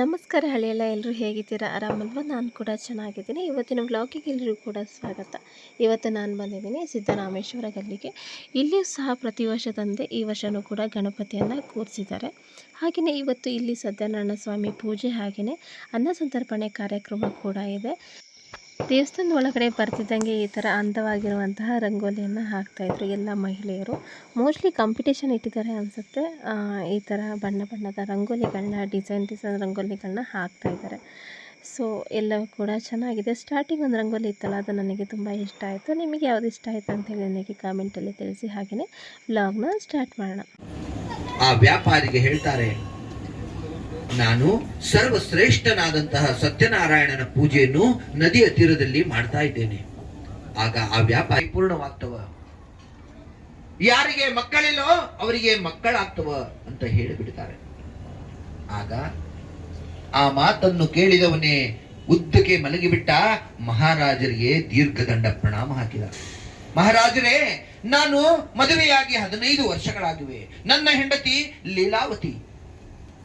ನಮಸ್ಕಾರ ಹಳೆಯಲ್ಲ ಎಲ್ಲರೂ ಹೇಗಿದ್ದೀರಾ? ಆರಾಮಲ್ವಾ? ನಾನು ಕೂಡ ಚೆನ್ನಾಗಿದ್ದೀನಿ. ಇವತ್ತಿನ ವ್ಲಾಗಿಗೆ ಎಲ್ಲರಿಗೂ ಕೂಡ ಸ್ವಾಗತ. ಇವತ್ತು ನಾನು ಬಂದಿದ್ದೀನಿ ಸಿದ್ದರಾಮೇಶ್ವರ ಗಲ್ಲಿಗೆ. ಇಲ್ಲಿಯೂ ಸಹ ಪ್ರತಿ ವರ್ಷದಂತೆ ಈ ವರ್ಷವೂ ಕೂಡ ಗಣಪತಿಯನ್ನು ಕೂರಿಸಿದ್ದಾರೆ. ಹಾಗೆಯೇ ಇವತ್ತು ಇಲ್ಲಿ ಸತ್ಯನಾರಾಯಣ ಸ್ವಾಮಿ ಪೂಜೆ, ಹಾಗೆಯೇ ಅನ್ನ ಸಂತರ್ಪಣೆ ಕಾರ್ಯಕ್ರಮ ಕೂಡ ಇದೆ. ದೇವಸ್ಥಾನದ ಒಳಗಡೆ ಬರ್ತಿದ್ದಂಗೆ ಈ ಥರ ಅಂದವಾಗಿರುವಂತಹ ರಂಗೋಲಿಯನ್ನು ಹಾಕ್ತಾಯಿದ್ರು ಎಲ್ಲ ಮಹಿಳೆಯರು. ಮೋಸ್ಟ್ಲಿ ಕಾಂಪಿಟೇಷನ್ ಇಟ್ಟಿದ್ದಾರೆ ಅನಿಸುತ್ತೆ. ಈ ಥರ ಬಣ್ಣ ಬಣ್ಣದ ರಂಗೋಲಿಗಳನ್ನ ಡಿಸೈನ್ ಡಿಸೈನ್ ರಂಗೋಲಿಗಳನ್ನ ಹಾಕ್ತಾಯಿದ್ದಾರೆ ಸೊ ಎಲ್ಲವೂ ಕೂಡ ಚೆನ್ನಾಗಿದೆ. ಸ್ಟಾರ್ಟಿಂಗ್ ಒಂದು ರಂಗೋಲಿ ಇತ್ತಲ್ಲ, ಅದು ನನಗೆ ತುಂಬ ಇಷ್ಟ ಆಯಿತು. ನಿಮಗೆ ಯಾವ್ದು ಇಷ್ಟ ಆಯಿತು ಅಂತೇಳಿ ನನಗೆ ಕಾಮೆಂಟಲ್ಲಿ ತಿಳಿಸಿ. ಹಾಗೆಯೇ ವ್ಲಾಗ್ನ ಸ್ಟಾರ್ಟ್ ಮಾಡೋಣ. ಆ ವ್ಯಾಪಾರಿಗೆ ಹೇಳ್ತಾರೆ ನಾನು ಸರ್ವಶ್ರೇಷ್ಠನಾದಂತಹ ಸತ್ಯನಾರಾಯಣನ ಪೂಜೆಯನ್ನು ನದಿಯ ತೀರದಲ್ಲಿ ಮಾಡ್ತಾ ಇದ್ದೇನೆ. ಆಗ ಆ ವ್ಯಾಪಾರಿ ಪೂರ್ಣವಾಗ್ತವ. ಯಾರಿಗೆ ಮಕ್ಕಳಿಲ್ಲೋ ಅವರಿಗೆ ಮಕ್ಕಳಾಗ್ತವ ಅಂತ ಹೇಳಿಬಿಡ್ತಾರೆ. ಆಗ ಆ ಮಾತನ್ನು ಕೇಳಿದವನೇ ಉದ್ದಕ್ಕೆ ಮಲಗಿಬಿಟ್ಟ ಮಹಾರಾಜರಿಗೆ ದೀರ್ಘದಂಡ ಪ್ರಣಾಮ ಹಾಕಿದ. ಮಹಾರಾಜರೇ, ನಾನು ಮದುವೆಯಾಗಿ ಹದಿನೈದು ವರ್ಷಗಳಾಗಿವೆ. ನನ್ನ ಹೆಂಡತಿ ಲೀಲಾವತಿ.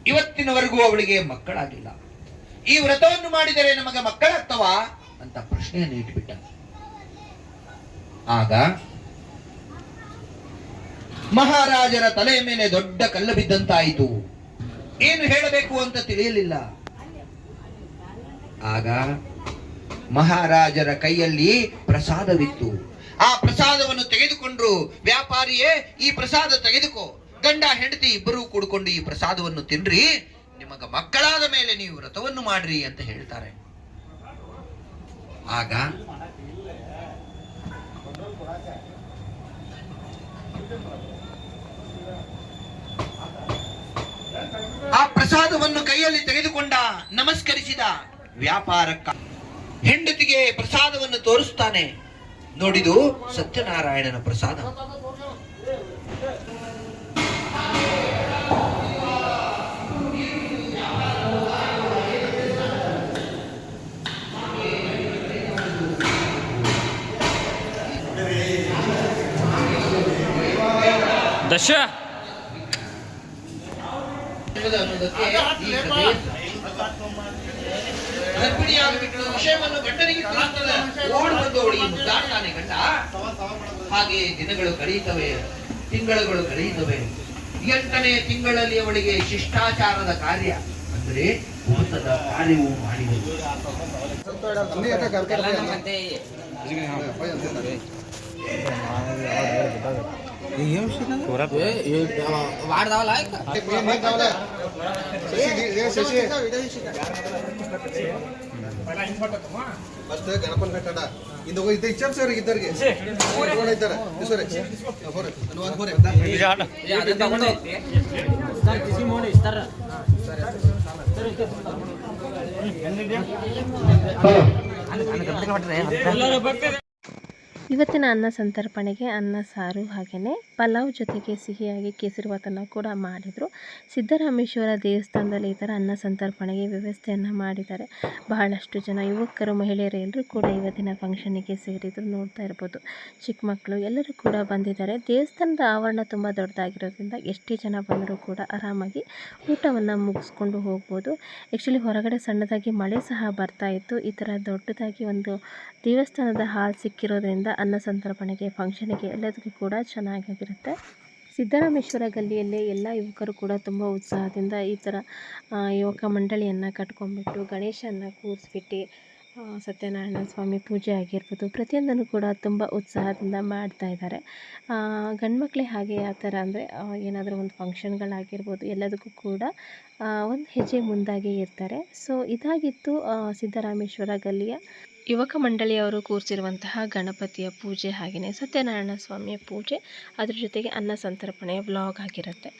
ಇವತ್ತಿನವರೆಗೂ ಅವಳಿಗೆ ಮಕ್ಕಳಾಗಿಲ್ಲ. ಈ ವ್ರತವನ್ನು ಮಾಡಿದರೆ ನಮಗೆ ಮಕ್ಕಳಾಗ್ತವ? ಅಂತ ಪ್ರಶ್ನೆಯನ್ನು ಇಟ್ಬಿಟ್ಟ. ಆಗ ಮಹಾರಾಜರ ತಲೆಯ ಮೇಲೆ ದೊಡ್ಡ ಕಲ್ಲು ಬಿದ್ದಂತಾಯಿತು. ಏನು ಹೇಳಬೇಕು ಅಂತ ತಿಳಿಯಲಿಲ್ಲ. ಆಗ ಮಹಾರಾಜರ ಕೈಯಲ್ಲಿ ಪ್ರಸಾದವಿತ್ತು. ಆ ಪ್ರಸಾದವನ್ನು ತೆಗೆದುಕೊಂಡ್ರು. ವ್ಯಾಪಾರಿಯೇ, ಈ ಪ್ರಸಾದ ತೆಗೆದುಕೋ. ಗಂಡ ಹೆಂಡತಿ ಇಬ್ಬರೂ ಕೂಡ್ಕೊಂಡು ಈ ಪ್ರಸಾದವನ್ನು ತಿನ್ರಿ, ನಿಮಗ ಮಕ್ಕಳಾದ ಮೇಲೆ ನೀವು ವ್ರತವನ್ನು ಮಾಡ್ರಿ ಅಂತ ಹೇಳ್ತಾರೆ. ಆಗ ಆ ಪ್ರಸಾದವನ್ನು ಕೈಯಲ್ಲಿ ತೆಗೆದುಕೊಂಡ ನಮಸ್ಕರಿಸಿದ ವ್ಯಾಪಾರಕ್ಕ ಹೆಂಡತಿಗೆ ಪ್ರಸಾದವನ್ನು ತೋರಿಸ್ತಾನೆ. ನೋಡಿದು ಸತ್ಯನಾರಾಯಣನ ಪ್ರಸಾದ. ದಶ. ಹಾಗೆ ದಿನಗಳು ಕಳೆಯುತ್ತವೆ ತಿಂಗಳುಗಳು ಕಳೆಯುತ್ತವೆ. ಎಂಟನೇ ತಿಂಗಳಲ್ಲಿ ಅವಳಿಗೆ ಶಿಷ್ಟಾಚಾರದ ಕಾರ್ಯ ಅಂದ್ರೆ ಊಟದ ಕಾರ್ಯವು ಮಾಡಿದರು ಫಸ್ಟ್ ಗಣಪನ ಕಟ್ಟಡ ಇದು ಇದು ಸರ್ ಇದ್ದರಿಗೆ ಇದ್ದಾರೆ ಸರ್ ಹೋರೆ ನಾನು ಹೋರೆ ತಗೊಂಡು ಇವತ್ತಿನ ಅನ್ನ ಸಂತರ್ಪಣೆಗೆ ಅನ್ನ, ಸಾರು ಹಾಗೆಯೇ ಪಲಾವ್ ಜೊತೆಗೆ ಸಿಹಿಯಾಗಿ ಕೇಸರಿಬಾತನ್ನು ಕೂಡ ಮಾಡಿದರು. ಸಿದ್ದರಾಮೇಶ್ವರ ದೇವಸ್ಥಾನದಲ್ಲಿ ಈ ಥರ ಅನ್ನ ಸಂತರ್ಪಣೆಗೆ ವ್ಯವಸ್ಥೆಯನ್ನು ಮಾಡಿದ್ದಾರೆ. ಬಹಳಷ್ಟು ಜನ ಯುವಕರು, ಮಹಿಳೆಯರು ಎಲ್ಲರೂ ಕೂಡ ಇವತ್ತಿನ ಫಂಕ್ಷನಿಗೆ ಸೇರಿದ್ರು ನೋಡ್ತಾ ಇರ್ಬೋದು. ಚಿಕ್ಕ ಮಕ್ಕಳು ಎಲ್ಲರೂ ಕೂಡ ಬಂದಿದ್ದಾರೆ. ದೇವಸ್ಥಾನದ ಆವರಣ ತುಂಬ ದೊಡ್ಡದಾಗಿರೋದ್ರಿಂದ ಎಷ್ಟೇ ಜನ ಬಂದರೂ ಕೂಡ ಆರಾಮಾಗಿ ಊಟವನ್ನು ಮುಗಿಸ್ಕೊಂಡು ಹೋಗ್ಬೋದು. ಆ್ಯಕ್ಚುಲಿ ಹೊರಗಡೆ ಸಣ್ಣದಾಗಿ ಮಳೆ ಸಹ ಬರ್ತಾ ಇತ್ತು. ಈ ಥರ ದೊಡ್ಡದಾಗಿ ಒಂದು ದೇವಸ್ಥಾನದ ಹಾಲ್ ಸಿಕ್ಕಿರೋದ್ರಿಂದ ಅನ್ನ ಸಂತರ್ಪಣೆಗೆ ಫಂಕ್ಷನಿಗೆ ಎಲ್ಲದಕ್ಕೂ ಕೂಡ ಚೆನ್ನಾಗಿರುತ್ತೆ. ಸಿದ್ದರಾಮೇಶ್ವರ ಗಲ್ಲಿಯಲ್ಲೇ ಎಲ್ಲ ಯುವಕರು ಕೂಡ ತುಂಬ ಉತ್ಸಾಹದಿಂದ ಈ ಥರ ಯುವಕ ಮಂಡಳಿಯನ್ನು ಕಟ್ಕೊಂಡ್ಬಿಟ್ಟು ಗಣೇಶನ ಕೂರಿಸ್ಬಿಟ್ಟು ಸತ್ಯನಾರಾಯಣ ಸ್ವಾಮಿ ಪೂಜೆ ಆಗಿರ್ಬೋದು, ಪ್ರತಿಯೊಂದನ್ನು ಕೂಡ ತುಂಬ ಉತ್ಸಾಹದಿಂದ ಮಾಡ್ತಾ ಇದ್ದಾರೆ. ಗಂಡ್ಮಕ್ಳೇ ಹಾಗೆ ಯಾವ ಥರ ಅಂದರೆ ಏನಾದರೂ ಒಂದು ಫಂಕ್ಷನ್ಗಳಾಗಿರ್ಬೋದು ಎಲ್ಲದಕ್ಕೂ ಕೂಡ ಒಂದು ಹೆಜ್ಜೆ ಮುಂದಾಗಿ ಇರ್ತಾರೆ. ಸೊ ಇದಾಗಿತ್ತು ಸಿದ್ದರಾಮೇಶ್ವರ ಗಲ್ಲಿಯ ಯುವಕ ಮಂಡಳಿಯವರು ಕೂರಿಸಿರುವಂತಹ ಗಣಪತಿಯ ಪೂಜೆ ಹಾಗೆಯೇ ಸತ್ಯನಾರಾಯಣ ಸ್ವಾಮಿಯ ಪೂಜೆ. ಅದ್ರ ಜೊತೆಗೆ ಅನ್ನ ಸಂತರ್ಪಣೆಯ ವ್ಲಾಗ್ ಆಗಿರುತ್ತೆ.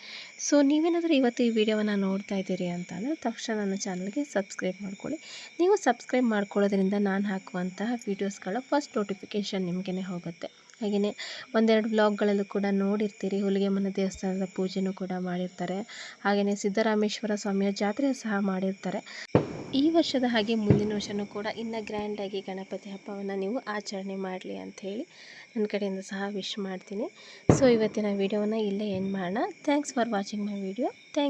ಸೊ ನೀವೇನಾದರೂ ಇವತ್ತು ಈ ವಿಡಿಯೋವನ್ನು ನೋಡ್ತಾ ಇದ್ದೀರಿ ಅಂತಂದರೆ ತಕ್ಷಣ ನನ್ನ ಚಾನಲ್ಗೆ ಸಬ್ಸ್ಕ್ರೈಬ್ ಮಾಡ್ಕೊಳ್ಳಿ. ನೀವು ಸಬ್ಸ್ಕ್ರೈಬ್ ಮಾಡ್ಕೊಳ್ಳೋದ್ರಿಂದ ನಾನು ಹಾಕುವಂತಹ ವೀಡಿಯೋಸ್ಗಳ ಫಸ್ಟ್ ನೋಟಿಫಿಕೇಷನ್ ನಿಮಗೇ ಹೋಗುತ್ತೆ. ಹಾಗೆಯೇ ಒಂದೆರಡು ಬ್ಲಾಗ್ಗಳಲ್ಲೂ ಕೂಡ ನೋಡಿರ್ತೀರಿ. ಹುಲಿಗೆಮ್ಮನ ದೇವಸ್ಥಾನದ ಪೂಜೆನೂ ಕೂಡ ಮಾಡಿರ್ತಾರೆ. ಹಾಗೆಯೇ ಸಿದ್ದರಾಮೇಶ್ವರ ಸ್ವಾಮಿಯ ಜಾತ್ರೆ ಸಹ ಮಾಡಿರ್ತಾರೆ. ಈ ವರ್ಷದ ಹಾಗೆ ಮುಂದಿನ ವರ್ಷವೂ ಕೂಡ ಇನ್ನೂ ಗ್ರ್ಯಾಂಡಾಗಿ ಗಣಪತಿ ಹಬ್ಬವನ್ನು ನೀವು ಆಚರಣೆ ಮಾಡಲಿ ಅಂಥೇಳಿ ನನ್ನ ಕಡೆಯಿಂದ ಸಹ ವಿಶ್ ಮಾಡ್ತೀನಿ. ಸೊ ಇವತ್ತಿನ ವೀಡಿಯೋವನ್ನು ಇಲ್ಲೇ ಎಂಡ್ ಮಾಡೋಣ. Thanks for watching my video thank